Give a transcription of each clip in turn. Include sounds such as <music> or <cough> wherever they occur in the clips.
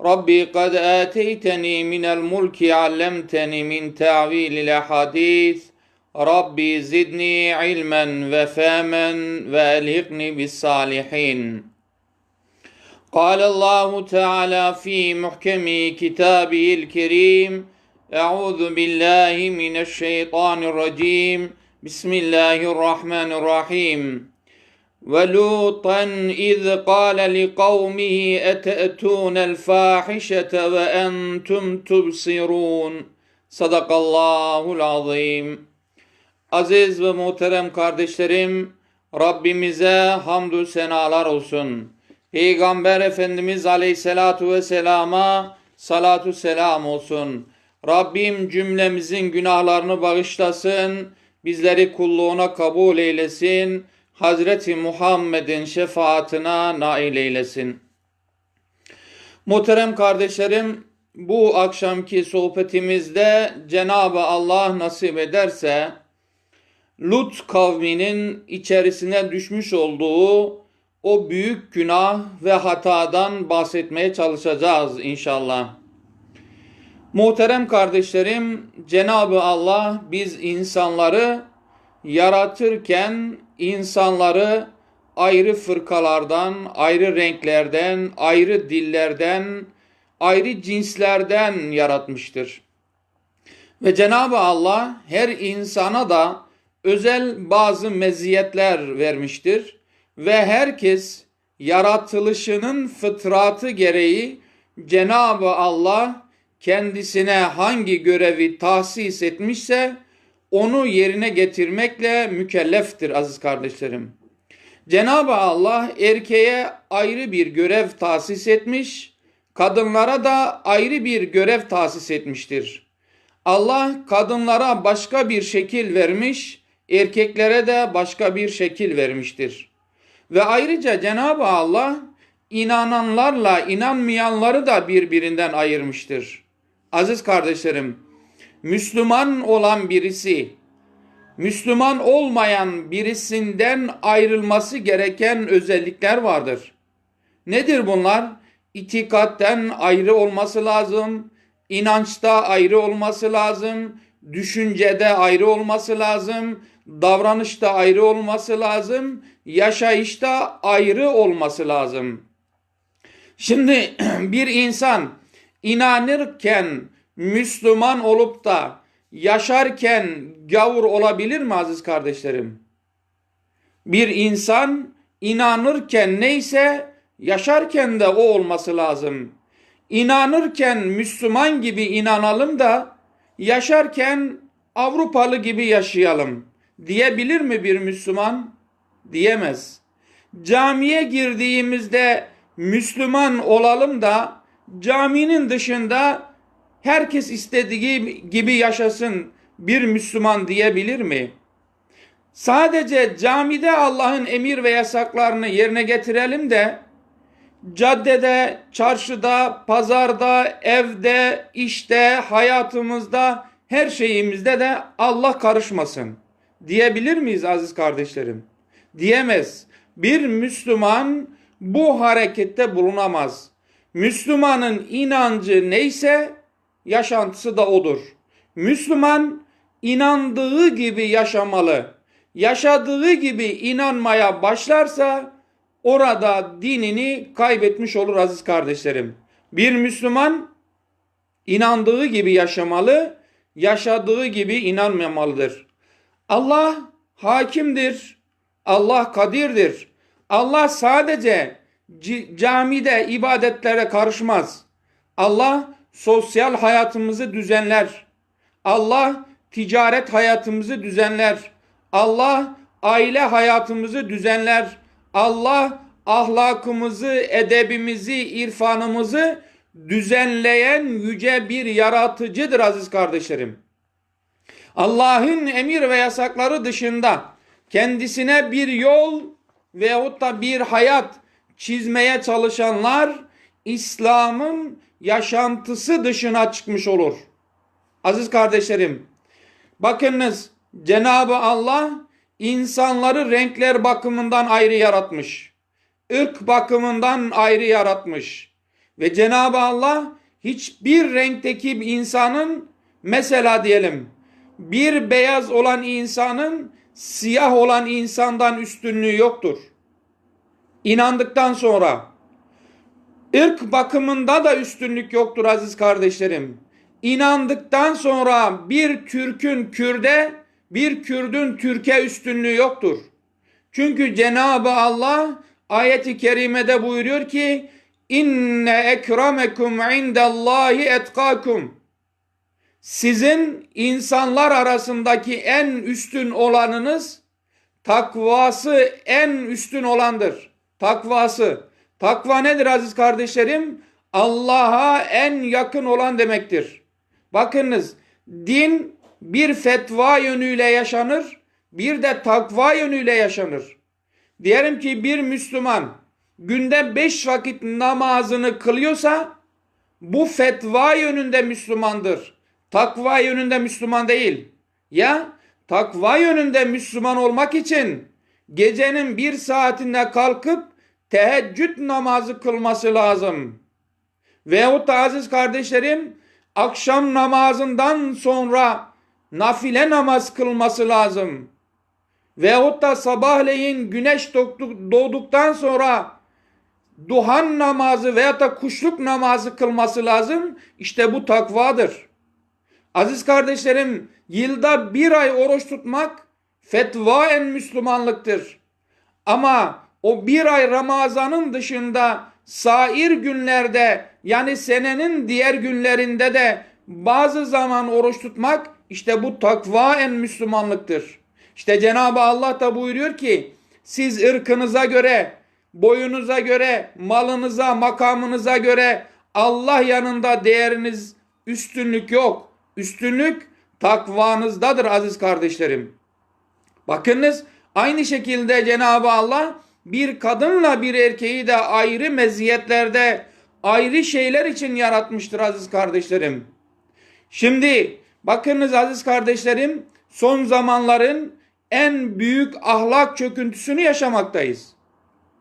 ربي قد آتيتني من الملك علمتني من تعويل الأحاديث. ربي زدني علما وفهما وألهقني بالصالحين. قال الله تعالى في محكم كتابه الكريم أعوذ بالله من الشيطان الرجيم. بسم الله الرحمن الرحيم. ولوطا إذ قال لقومه أتأتون الفاحشة وأنتم تبصرون صدق الله العظيم Aziz ve muhterem kardeşlerim, Rabbimize hamdü senalar olsun. Peygamber Efendimiz Aleyhisselatu Vesselam'a salatu selam olsun. Rabbim cümlemizin günahlarını bağışlasın, bizleri kulluğuna kabul eylesin, Hazreti Muhammed'in şefaatine nail eylesin. Muhterem kardeşlerim, bu akşamki sohbetimizde Cenab-ı Allah nasip ederse Lut kavminin içerisine düşmüş olduğu o büyük günah ve hatadan bahsetmeye çalışacağız inşallah. Muhterem kardeşlerim, Cenab-ı Allah biz insanları yaratırken insanları ayrı fırkalardan, ayrı renklerden, ayrı dillerden, ayrı cinslerden yaratmıştır. Ve Cenab-ı Allah her insana da özel bazı meziyetler vermiştir ve herkes yaratılışının fıtratı gereği Cenab-ı Allah kendisine hangi görevi tahsis etmişse onu yerine getirmekle mükelleftir aziz kardeşlerim. Cenab-ı Allah erkeğe ayrı bir görev tahsis etmiş, kadınlara da ayrı bir görev tahsis etmiştir. Allah kadınlara başka bir şekil vermiş, erkeklere de başka bir şekil vermiştir. Ve ayrıca Cenab-ı Allah inananlarla inanmayanları da birbirinden ayırmıştır. Aziz kardeşlerim, Müslüman olan birisi, Müslüman olmayan birisinden ayrılması gereken özellikler vardır. Nedir bunlar? İtikatten ayrı olması lazım, inançta ayrı olması lazım, düşüncede ayrı olması lazım, davranışta ayrı olması lazım, yaşayışta ayrı olması lazım. Şimdi <clears throat> bir insan inanırken Müslüman olup da yaşarken gavur olabilir mi aziz kardeşlerim? Bir insan inanırken neyse yaşarken de o olması lazım. İnanırken Müslüman gibi inanalım da yaşarken Avrupalı gibi yaşayalım diyebilir mi bir Müslüman? Diyemez. Camiye girdiğimizde Müslüman olalım da caminin dışında herkes istediği gibi yaşasın bir Müslüman diyebilir mi? Sadece camide Allah'ın emir ve yasaklarını yerine getirelim de caddede, çarşıda, pazarda, evde, işte, hayatımızda, her şeyimizde de Allah karışmasın diyebilir miyiz aziz kardeşlerim? Diyemez. Bir Müslüman bu harekette bulunamaz. Müslümanın inancı neyse yaşantısı da odur. Müslüman inandığı gibi yaşamalı. Yaşadığı gibi inanmaya başlarsa orada dinini kaybetmiş olur aziz kardeşlerim. Bir Müslüman inandığı gibi yaşamalı, yaşadığı gibi inanmamalıdır. Allah hakimdir. Allah kadirdir. Allah sadece camide ibadetlere karışmaz. Allah sosyal hayatımızı düzenler. Allah ticaret hayatımızı düzenler. Allah aile hayatımızı düzenler. Allah ahlakımızı, edebimizi, irfanımızı düzenleyen yüce bir yaratıcıdır aziz kardeşlerim. Allah'ın emir ve yasakları dışında kendisine bir yol veyahut da bir hayat çizmeye çalışanlar İslam'ın yaşantısı dışına çıkmış olur. Aziz kardeşlerim, bakınız Cenab-ı Allah insanları renkler bakımından ayrı yaratmış. ırk bakımından ayrı yaratmış. Ve Cenab-ı Allah hiçbir renkteki bir insanın mesela diyelim bir beyaz olan insanın siyah olan insandan üstünlüğü yoktur. İnandıktan sonra ırk bakımında da üstünlük yoktur aziz kardeşlerim. İnandıktan sonra bir Türk'ün Kürde, bir Kürdün Türk'e üstünlüğü yoktur. Çünkü Cenab-ı Allah ayeti kerimede buyuruyor ki inne ekremekum indallahi etkakum sizin insanlar arasındaki en üstün olanınız takvası en üstün olandır. Takvası. Takva nedir aziz kardeşlerim? Allah'a en yakın olan demektir. Bakınız din bir fetva yönüyle yaşanır, bir de takva yönüyle yaşanır. Diyelim ki bir Müslüman günde beş vakit namazını kılıyorsa bu fetva yönünde Müslümandır. Takva yönünde Müslüman değil. Ya takva yönünde Müslüman olmak için gecenin bir saatinde kalkıp teheccüd namazı kılması lazım. Veyahut da aziz kardeşlerim akşam namazından sonra nafile namaz kılması lazım. Veyahut da sabahleyin güneş doğduktan sonra duhan namazı veyahut da kuşluk namazı kılması lazım. İşte bu takvadır. Aziz kardeşlerim yılda bir ay oruç tutmak fetvaen Müslümanlıktır. Ama o bir ay Ramazan'ın dışında sair günlerde yani senenin diğer günlerinde de bazı zaman oruç tutmak işte bu takvaen Müslümanlıktır. İşte Cenab-ı Allah da buyuruyor ki siz ırkınıza göre, boyunuza göre, malınıza, makamınıza göre Allah yanında değeriniz üstünlük yok. Üstünlük takvanızdadır aziz kardeşlerim. Bakınız aynı şekilde Cenab-ı Allah bir kadınla bir erkeği de ayrı meziyetlerde ayrı şeyler için yaratmıştır aziz kardeşlerim. Şimdi bakınız aziz kardeşlerim son zamanların en büyük ahlak çöküntüsünü yaşamaktayız.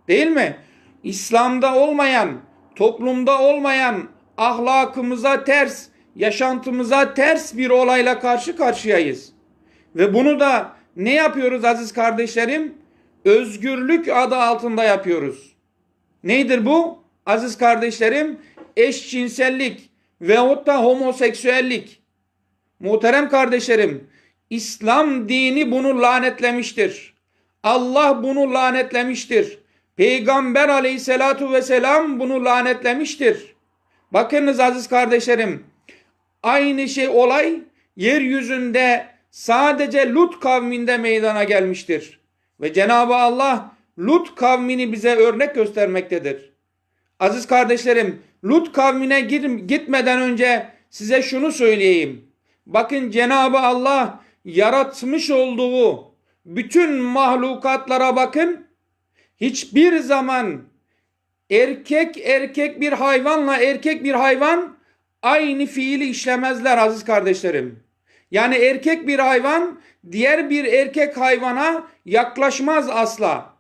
Değil mi? İslam'da olmayan, toplumda olmayan, ahlakımıza ters, yaşantımıza ters bir olayla karşı karşıyayız. Ve bunu da ne yapıyoruz aziz kardeşlerim? Özgürlük adı altında yapıyoruz. Neydir bu? Aziz kardeşlerim eşcinsellik veyahut da homoseksüellik. Muhterem kardeşlerim İslam dini bunu lanetlemiştir. Allah bunu lanetlemiştir. Peygamber aleyhissalatu vesselam bunu lanetlemiştir. Bakınız aziz kardeşlerim aynı şey olay yeryüzünde sadece Lut kavminde meydana gelmiştir. Ve Cenab-ı Allah Lut kavmini bize örnek göstermektedir. Aziz kardeşlerim Lut kavmine gitmeden önce size şunu söyleyeyim. Bakın Cenab-ı Allah yaratmış olduğu bütün mahlukatlara bakın. Hiçbir zaman erkek erkek bir hayvanla erkek bir hayvan aynı fiili işlemezler aziz kardeşlerim. Yani erkek bir hayvan diğer bir erkek hayvana yaklaşmaz asla.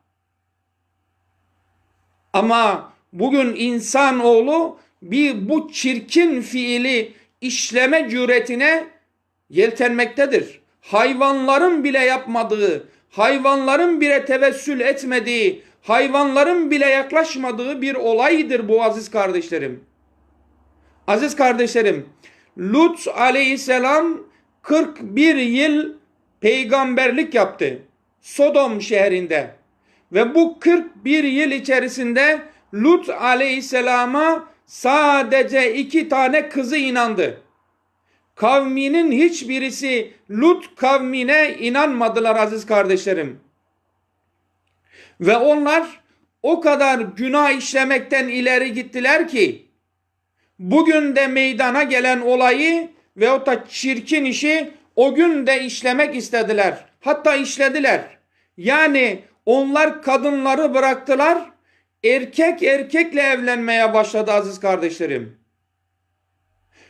Ama bugün insan oğlu bir bu çirkin fiili işleme cüretine yeltenmektedir. Hayvanların bile yapmadığı, hayvanların bile tevessül etmediği, hayvanların bile yaklaşmadığı bir olaydır bu aziz kardeşlerim. Aziz kardeşlerim, Lut aleyhisselam 41 yıl peygamberlik yaptı. Sodom şehrinde. Ve bu 41 yıl içerisinde Lut aleyhisselama sadece iki tane kızı inandı. Kavminin hiçbirisi Lut kavmine inanmadılar aziz kardeşlerim. Ve onlar o kadar günah işlemekten ileri gittiler ki bugün de meydana gelen olayı ve o da çirkin işi o gün de işlemek istediler. Hatta işlediler. Yani onlar kadınları bıraktılar. Erkek erkekle evlenmeye başladı aziz kardeşlerim.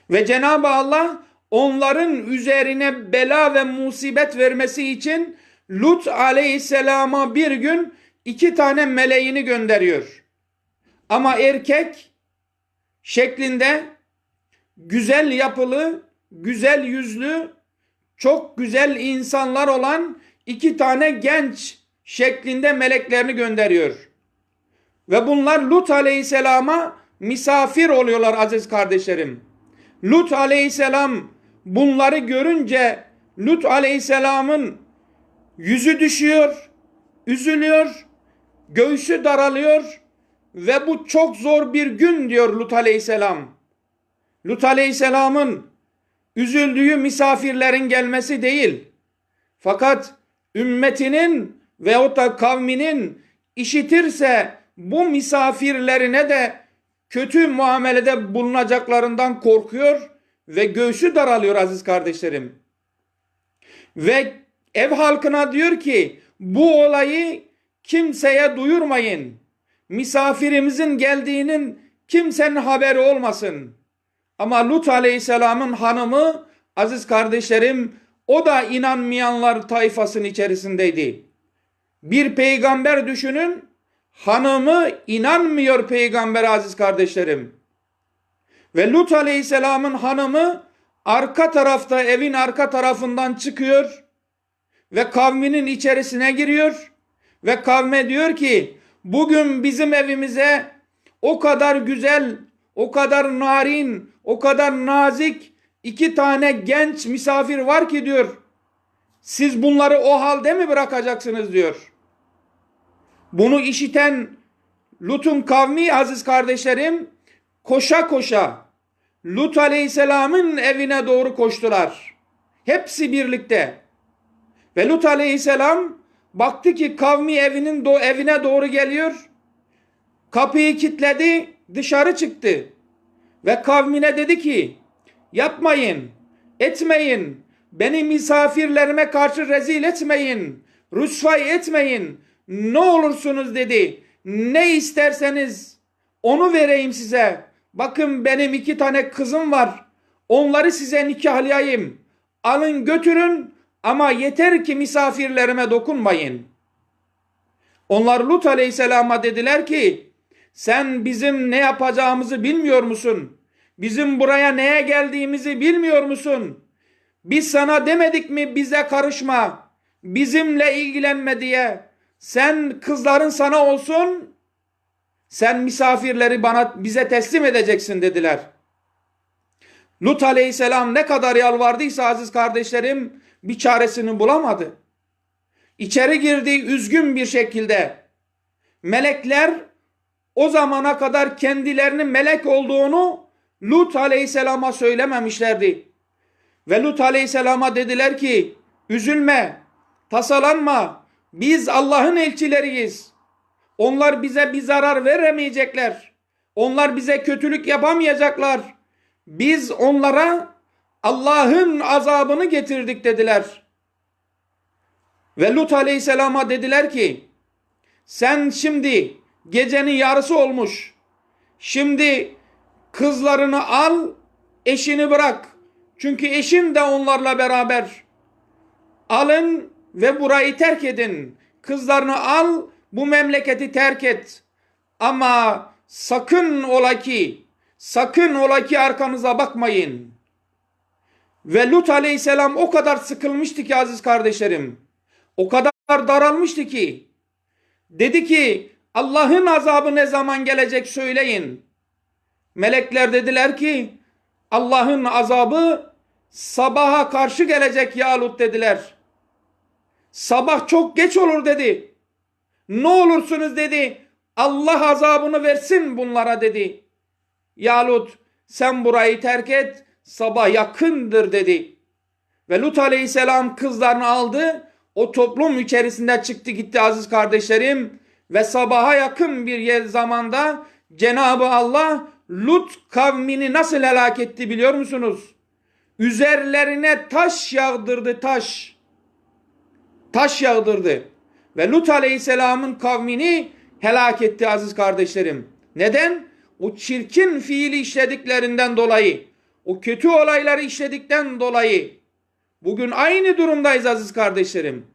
Ve Cenab-ı Allah onların üzerine bela ve musibet vermesi için Lut aleyhisselama bir gün iki tane meleğini gönderiyor. Ama erkek şeklinde güzel yapılı, güzel yüzlü, çok güzel insanlar olan iki tane genç şeklinde meleklerini gönderiyor. Ve bunlar Lut aleyhisselama misafir oluyorlar aziz kardeşlerim. Lut aleyhisselam bunları görünce Lut aleyhisselamın yüzü düşüyor, üzülüyor, göğsü daralıyor ve bu çok zor bir gün diyor Lut aleyhisselam. Lut aleyhisselamın üzüldüğü misafirlerin gelmesi değil. Fakat ümmetinin veyahut da kavminin işitirse bu misafirlerine de kötü muamelede bulunacaklarından korkuyor ve göğsü daralıyor aziz kardeşlerim. Ve ev halkına diyor ki bu olayı kimseye duyurmayın. Misafirimizin geldiğinin kimsenin haberi olmasın. Ama Lut aleyhisselamın hanımı aziz kardeşlerim o da inanmayanlar tayfasının içerisindeydi. Bir peygamber düşünün hanımı inanmıyor peygamber aziz kardeşlerim. Ve Lut aleyhisselamın hanımı arka tarafta evin arka tarafından çıkıyor ve kavminin içerisine giriyor ve kavme diyor ki bugün bizim evimize o kadar güzel, o kadar narin, o kadar nazik iki tane genç misafir var ki diyor. Siz bunları o halde mi bırakacaksınız diyor. Bunu işiten Lut'un kavmi aziz kardeşlerim koşa koşa Lut aleyhisselamın evine doğru koştular. Hepsi birlikte. Ve Lut aleyhisselam baktı ki kavmi evinin do evine doğru geliyor. Kapıyı kilitledi, dışarı çıktı. Ve kavmine dedi ki yapmayın, etmeyin, beni misafirlerime karşı rezil etmeyin, rüsvay etmeyin, ne olursunuz dedi. Ne isterseniz onu vereyim size. Bakın benim iki tane kızım var. Onları size nikahlayayım. Alın götürün ama yeter ki misafirlerime dokunmayın. Onlar Lut aleyhisselama dediler ki sen bizim ne yapacağımızı bilmiyor musun? Bizim buraya neye geldiğimizi bilmiyor musun? Biz sana demedik mi bize karışma, bizimle ilgilenme diye. Sen kızların sana olsun, sen misafirleri bana bize teslim edeceksin dediler. Lut aleyhisselam ne kadar yalvardıysa aziz kardeşlerim bir çaresini bulamadı. İçeri girdi üzgün bir şekilde. Melekler o zamana kadar kendilerinin melek olduğunu Lut aleyhisselama söylememişlerdi. Ve Lut aleyhisselama dediler ki üzülme, tasalanma, biz Allah'ın elçileriyiz. Onlar bize bir zarar veremeyecekler. Onlar bize kötülük yapamayacaklar. Biz onlara Allah'ın azabını getirdik dediler. Ve Lut aleyhisselama dediler ki sen şimdi gecenin yarısı olmuş. Şimdi kızlarını al, eşini bırak. Çünkü eşin de onlarla beraber. Alın ve burayı terk edin. Kızlarını al, bu memleketi terk et. Ama sakın ola ki, sakın ola ki arkanıza bakmayın. Ve Lut aleyhisselam o kadar sıkılmıştı ki aziz kardeşlerim. O kadar daralmıştı ki. Dedi ki Allah'ın azabı ne zaman gelecek söyleyin. Melekler dediler ki Allah'ın azabı sabaha karşı gelecek ya Lut dediler. Sabah çok geç olur dedi. Ne olursunuz dedi. Allah azabını versin bunlara dedi. Ya Lut sen burayı terk et sabah yakındır dedi. Ve Lut aleyhisselam kızlarını aldı. O toplum içerisinde çıktı gitti aziz kardeşlerim. Ve sabaha yakın bir yer zamanda Cenab-ı Allah Lut kavmini nasıl helak etti biliyor musunuz? üzerlerine taş yağdırdı taş. Taş yağdırdı. Ve Lut Aleyhisselam'ın kavmini helak etti aziz kardeşlerim. Neden? O çirkin fiili işlediklerinden dolayı, o kötü olayları işledikten dolayı bugün aynı durumdayız aziz kardeşlerim.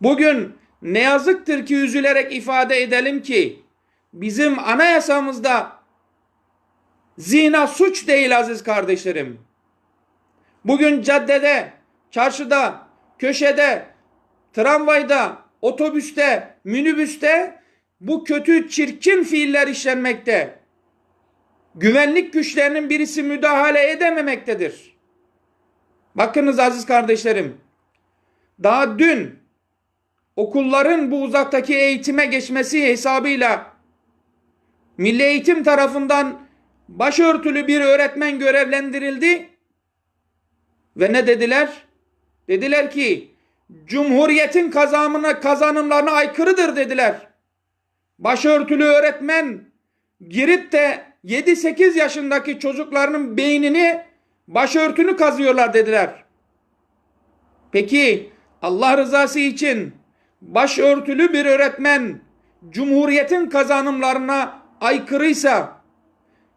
Bugün ne yazıktır ki üzülerek ifade edelim ki bizim anayasamızda zina suç değil aziz kardeşlerim. Bugün caddede, çarşıda, köşede, tramvayda, otobüste, minibüste bu kötü çirkin fiiller işlenmekte. Güvenlik güçlerinin birisi müdahale edememektedir. Bakınız aziz kardeşlerim. Daha dün okulların bu uzaktaki eğitime geçmesi hesabıyla Milli Eğitim tarafından başörtülü bir öğretmen görevlendirildi. Ve ne dediler? Dediler ki Cumhuriyetin kazanımına, kazanımlarına aykırıdır dediler. Başörtülü öğretmen girip de 7-8 yaşındaki çocuklarının beynini başörtünü kazıyorlar dediler. Peki Allah rızası için başörtülü bir öğretmen Cumhuriyetin kazanımlarına aykırıysa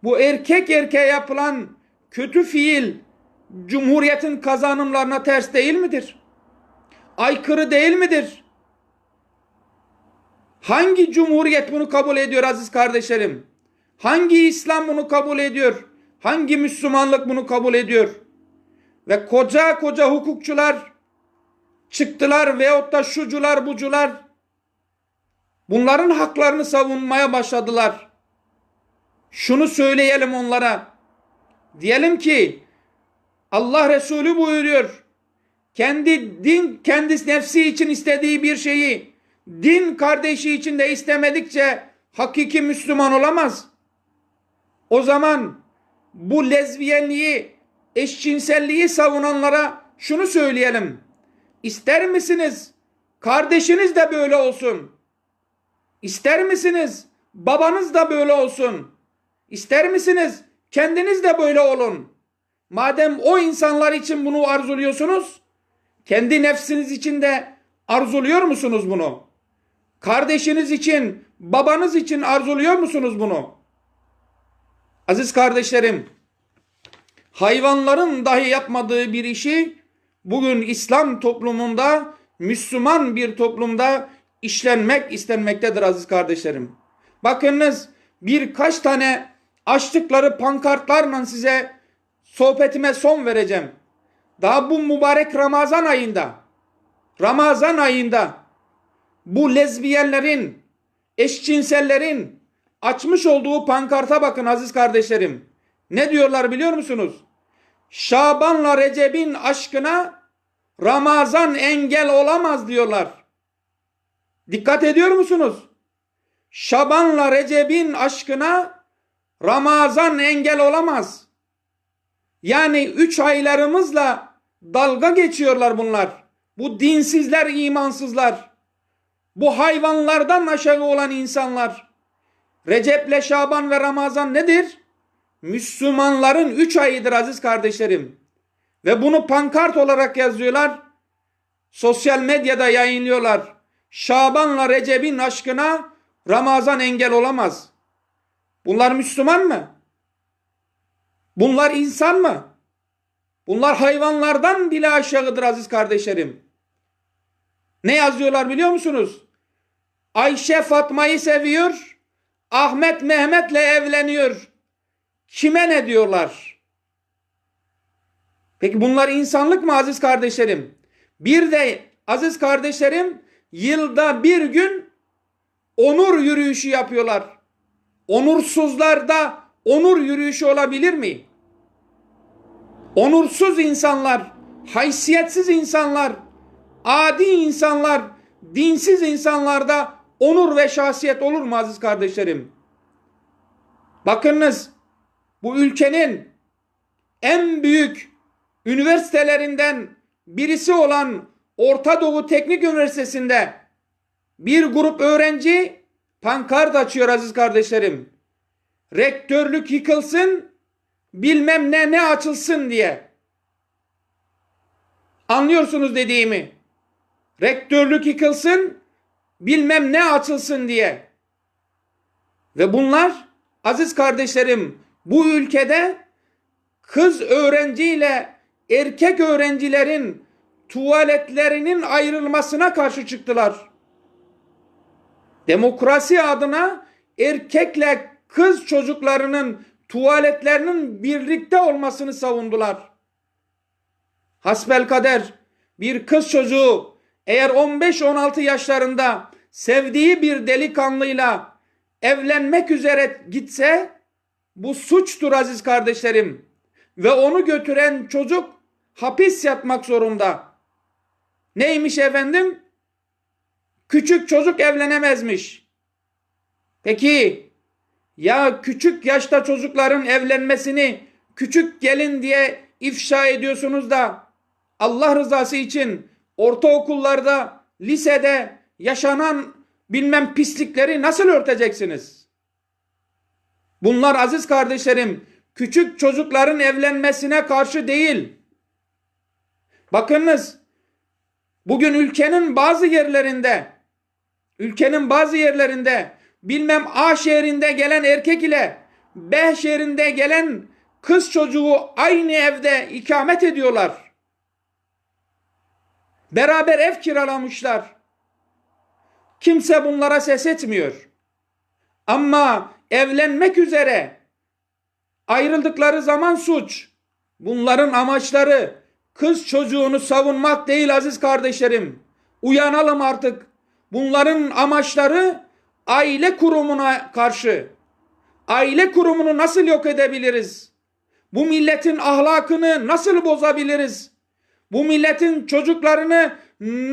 bu erkek erkeğe yapılan kötü fiil Cumhuriyetin kazanımlarına ters değil midir? Aykırı değil midir? Hangi cumhuriyet bunu kabul ediyor aziz kardeşlerim? Hangi İslam bunu kabul ediyor? Hangi Müslümanlık bunu kabul ediyor? Ve koca koca hukukçular çıktılar veyahut da şucular bucular bunların haklarını savunmaya başladılar. Şunu söyleyelim onlara. Diyelim ki Allah Resulü buyuruyor. Kendi din kendisi nefsi için istediği bir şeyi din kardeşi için de istemedikçe hakiki Müslüman olamaz. O zaman bu lezbiyenliği, eşcinselliği savunanlara şunu söyleyelim. İster misiniz kardeşiniz de böyle olsun? İster misiniz babanız da böyle olsun? İster misiniz kendiniz de böyle olun? Madem o insanlar için bunu arzuluyorsunuz, kendi nefsiniz için de arzuluyor musunuz bunu? Kardeşiniz için, babanız için arzuluyor musunuz bunu? Aziz kardeşlerim, hayvanların dahi yapmadığı bir işi bugün İslam toplumunda, Müslüman bir toplumda işlenmek istenmektedir aziz kardeşlerim. Bakınız birkaç tane açtıkları pankartlarla size sohbetime son vereceğim. Daha bu mübarek Ramazan ayında, Ramazan ayında bu lezbiyenlerin, eşcinsellerin açmış olduğu pankarta bakın aziz kardeşlerim. Ne diyorlar biliyor musunuz? Şaban'la Recep'in aşkına Ramazan engel olamaz diyorlar. Dikkat ediyor musunuz? Şaban'la Recep'in aşkına Ramazan engel olamaz. Yani üç aylarımızla dalga geçiyorlar bunlar. Bu dinsizler, imansızlar. Bu hayvanlardan aşağı olan insanlar. Recep'le Şaban ve Ramazan nedir? Müslümanların üç ayıdır aziz kardeşlerim. Ve bunu pankart olarak yazıyorlar. Sosyal medyada yayınlıyorlar. Şaban'la Recep'in aşkına Ramazan engel olamaz. Bunlar Müslüman mı? Bunlar insan mı? Bunlar hayvanlardan bile aşağıdır aziz kardeşlerim. Ne yazıyorlar biliyor musunuz? Ayşe Fatma'yı seviyor. Ahmet Mehmet'le evleniyor. Kime ne diyorlar? Peki bunlar insanlık mı aziz kardeşlerim? Bir de aziz kardeşlerim yılda bir gün onur yürüyüşü yapıyorlar. Onursuzlarda onur yürüyüşü olabilir mi? Onursuz insanlar, haysiyetsiz insanlar, adi insanlar, dinsiz insanlarda onur ve şahsiyet olur mu aziz kardeşlerim? Bakınız bu ülkenin en büyük üniversitelerinden birisi olan Orta Doğu Teknik Üniversitesi'nde bir grup öğrenci pankart açıyor aziz kardeşlerim. Rektörlük yıkılsın, bilmem ne ne açılsın diye. Anlıyorsunuz dediğimi. Rektörlük yıkılsın, bilmem ne açılsın diye. Ve bunlar aziz kardeşlerim bu ülkede kız öğrenciyle erkek öğrencilerin tuvaletlerinin ayrılmasına karşı çıktılar. Demokrasi adına erkekle kız çocuklarının tuvaletlerinin birlikte olmasını savundular. Hasbel kader bir kız çocuğu eğer 15-16 yaşlarında sevdiği bir delikanlıyla evlenmek üzere gitse bu suçtur aziz kardeşlerim. Ve onu götüren çocuk hapis yatmak zorunda. Neymiş efendim? Küçük çocuk evlenemezmiş. Peki ya küçük yaşta çocukların evlenmesini küçük gelin diye ifşa ediyorsunuz da Allah rızası için ortaokullarda, lisede yaşanan bilmem pislikleri nasıl örteceksiniz? Bunlar aziz kardeşlerim küçük çocukların evlenmesine karşı değil. Bakınız bugün ülkenin bazı yerlerinde ülkenin bazı yerlerinde bilmem A şehrinde gelen erkek ile B şehrinde gelen kız çocuğu aynı evde ikamet ediyorlar. Beraber ev kiralamışlar. Kimse bunlara ses etmiyor. Ama evlenmek üzere ayrıldıkları zaman suç. Bunların amaçları kız çocuğunu savunmak değil aziz kardeşlerim. Uyanalım artık. Bunların amaçları aile kurumuna karşı. Aile kurumunu nasıl yok edebiliriz? Bu milletin ahlakını nasıl bozabiliriz? Bu milletin çocuklarını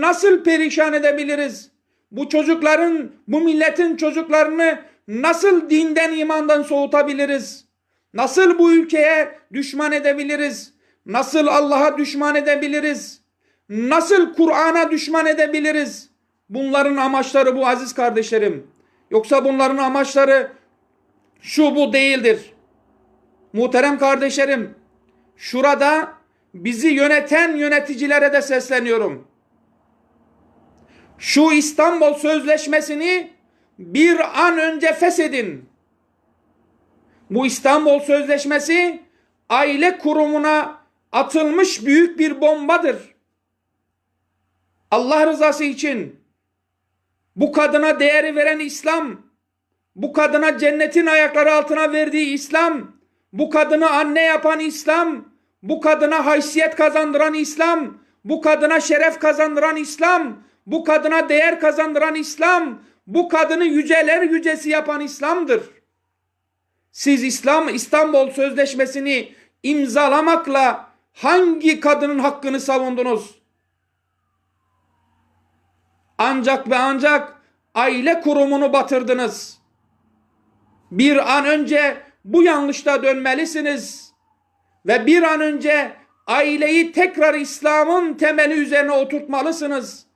nasıl perişan edebiliriz? Bu çocukların, bu milletin çocuklarını nasıl dinden imandan soğutabiliriz? Nasıl bu ülkeye düşman edebiliriz? Nasıl Allah'a düşman edebiliriz? Nasıl Kur'an'a düşman edebiliriz? Bunların amaçları bu aziz kardeşlerim. Yoksa bunların amaçları şu bu değildir. Muhterem kardeşlerim, şurada bizi yöneten yöneticilere de sesleniyorum. Şu İstanbul Sözleşmesi'ni bir an önce feshedin. Bu İstanbul Sözleşmesi aile kurumuna atılmış büyük bir bombadır. Allah rızası için bu kadına değeri veren İslam, bu kadına cennetin ayakları altına verdiği İslam, bu kadını anne yapan İslam, bu kadına haysiyet kazandıran İslam, bu kadına şeref kazandıran İslam, bu kadına değer kazandıran İslam, bu kadını yüceler yücesi yapan İslam'dır. Siz İslam İstanbul Sözleşmesi'ni imzalamakla hangi kadının hakkını savundunuz? Ancak ve ancak aile kurumunu batırdınız. Bir an önce bu yanlışta dönmelisiniz. Ve bir an önce aileyi tekrar İslam'ın temeli üzerine oturtmalısınız.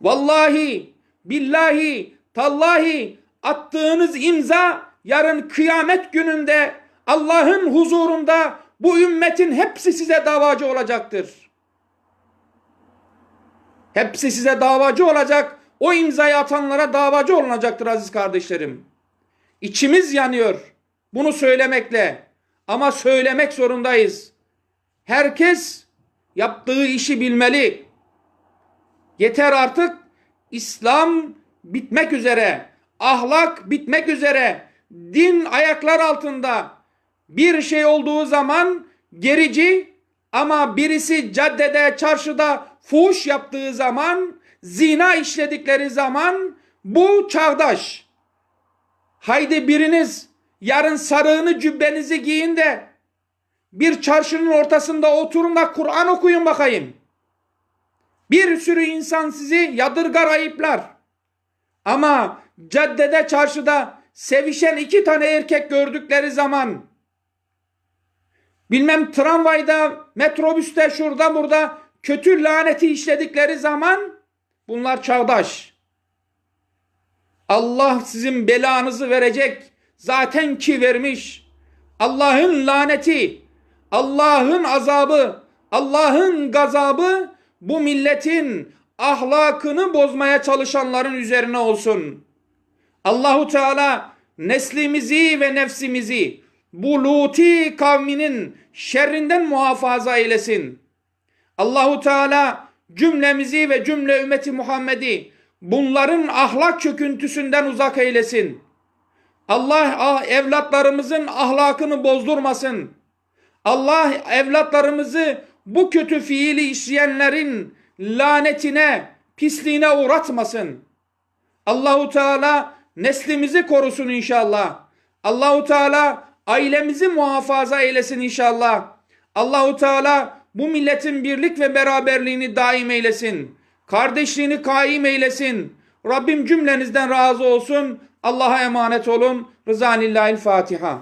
Vallahi, billahi, tallahi attığınız imza yarın kıyamet gününde Allah'ın huzurunda bu ümmetin hepsi size davacı olacaktır. Hepsi size davacı olacak. O imzayı atanlara davacı olunacaktır aziz kardeşlerim. İçimiz yanıyor bunu söylemekle ama söylemek zorundayız. Herkes yaptığı işi bilmeli. Yeter artık İslam bitmek üzere, ahlak bitmek üzere, din ayaklar altında bir şey olduğu zaman gerici ama birisi caddede, çarşıda fuhuş yaptığı zaman, zina işledikleri zaman bu çağdaş. Haydi biriniz yarın sarığını cübbenizi giyin de bir çarşının ortasında oturun da Kur'an okuyun bakayım. Bir sürü insan sizi yadırgar ayıplar. Ama caddede çarşıda sevişen iki tane erkek gördükleri zaman bilmem tramvayda, metrobüste, şurada burada kötü laneti işledikleri zaman bunlar çağdaş. Allah sizin belanızı verecek. Zaten ki vermiş. Allah'ın laneti, Allah'ın azabı, Allah'ın gazabı bu milletin ahlakını bozmaya çalışanların üzerine olsun. Allahu Teala neslimizi ve nefsimizi bu Luti kavminin şerrinden muhafaza eylesin. Allahu Teala cümlemizi ve cümle ümmeti Muhammed'i bunların ahlak çöküntüsünden uzak eylesin. Allah ah, evlatlarımızın ahlakını bozdurmasın. Allah evlatlarımızı bu kötü fiili işleyenlerin lanetine, pisliğine uğratmasın. Allahu Teala neslimizi korusun inşallah. Allahu Teala ailemizi muhafaza eylesin inşallah. Allahu Teala bu milletin birlik ve beraberliğini daim eylesin. Kardeşliğini kaim eylesin. Rabbim cümlenizden razı olsun. Allah'a emanet olun. Rızanillahil Fatiha.